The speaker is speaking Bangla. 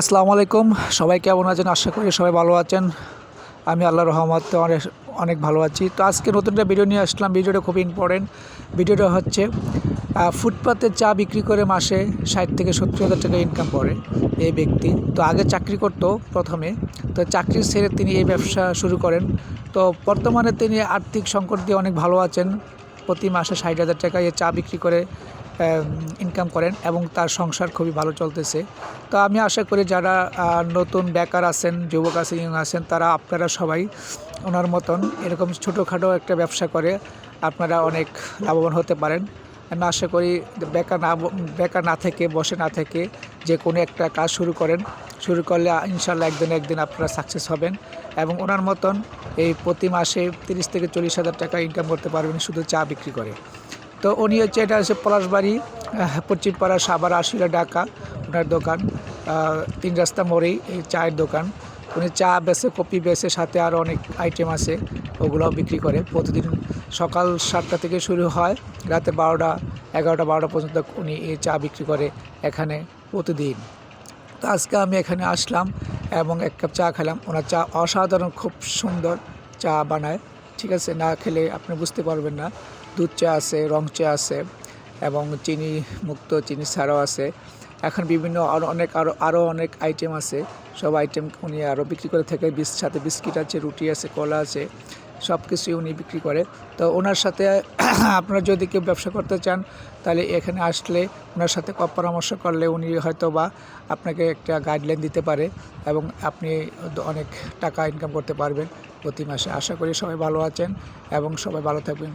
আসসালামু আলাইকুম। সবাই কেমন আছেন? আশা করি সবাই ভালো আছেন। আমি আল্লাহ রহমত অনেক অনেক ভালো আছি। তো আজকে নতুন একটা ভিডিও নিয়ে আসলাম। ভিডিওটা খুব ইম্পর্টেন্ট ভিডিওটা হচ্ছে ফুটপাতে চা বিক্রি করে মাসে ষাট থেকে সত্তর হাজার টাকা ইনকাম করে এই ব্যক্তি। তো আগে চাকরি করতো প্রথমে। তো চাকরি ছেড়ে তিনি এই ব্যবসা শুরু করেন। তো বর্তমানে তিনি আর্থিক সংকট দিয়ে অনেক ভালো আছেন। প্রতি মাসে ষাট হাজার টাকা এই চা বিক্রি করে ইনকাম করেন এবং তার সংসার খুবই ভালো চলতেছে। তো আমি আশা করি যারা নতুন বেকার আছেন, যুবক আছেন, ইয়ং আছেন, তারা আপনারা সবাই ওনার মতন এরকম ছোটোখাটো একটা ব্যবসা করে আপনারা অনেক লাভবান হতে পারেন। আমি আশা করি বেকার না বেকার না থেকে, বসে না থেকে যে কোনো একটা কাজ শুরু করেন। শুরু করলে ইনশাল্লাহ একদিন একদিন আপনারা সাকসেস হবেন এবং ওনার মতন এই প্রতি মাসে তিরিশ থেকে চল্লিশ হাজার টাকা ইনকাম করতে পারবেন শুধু চা বিক্রি করে। তো উনি হচ্ছে, এটা হচ্ছে পলাশবাড়ি পশ্চিমপাড়া সাবার আশুরা ঢাকা, ওনার দোকান তিন রাস্তা মোড়েই এই চায়ের দোকান। উনি চা বেচে কপি বেচে সাথে আরও অনেক আইটেম আছে, ওগুলোও বিক্রি করে। প্রতিদিন সকাল সাতটা থেকে শুরু হয়, রাতে বারোটা, এগারোটা, বারোটা পর্যন্ত উনি এই চা বিক্রি করে এখানে প্রতিদিন। তো আজকে আমি এখানে আসলাম এবং এক কাপ চা খেলাম। ওনার চা অসাধারণ, খুব সুন্দর চা বানায়। ঠিক আছে, না খেলে আপনি বুঝতে পারবেন না। দুধ চা আছে রং চা আছে এবং চিনি মুক্ত চিনি ছাড়াও আছে। এখন বিভিন্ন আরও অনেক আরও আরও অনেক আইটেম আছে। সব আইটেম উনি আরও বিক্রি করে থাকে। বিস, সাথে বিস্কিট আছে, রুটি আছে, কলা আছে সব কিছুই উনি বিক্রি করে। তো ওনার সাথে আপনারা যদি কেউ ব্যবসা করতে চান, তাহলে এখানে আসলে ওনার সাথে পরামর্শ করলে উনি হয়তো বা আপনাকে একটা গাইডলাইন দিতে পারে এবং আপনি অনেক টাকা ইনকাম করতে পারবেন প্রতি মাসে। আশা করি সবাই ভালো আছেন এবং সবাই ভালো থাকবেন।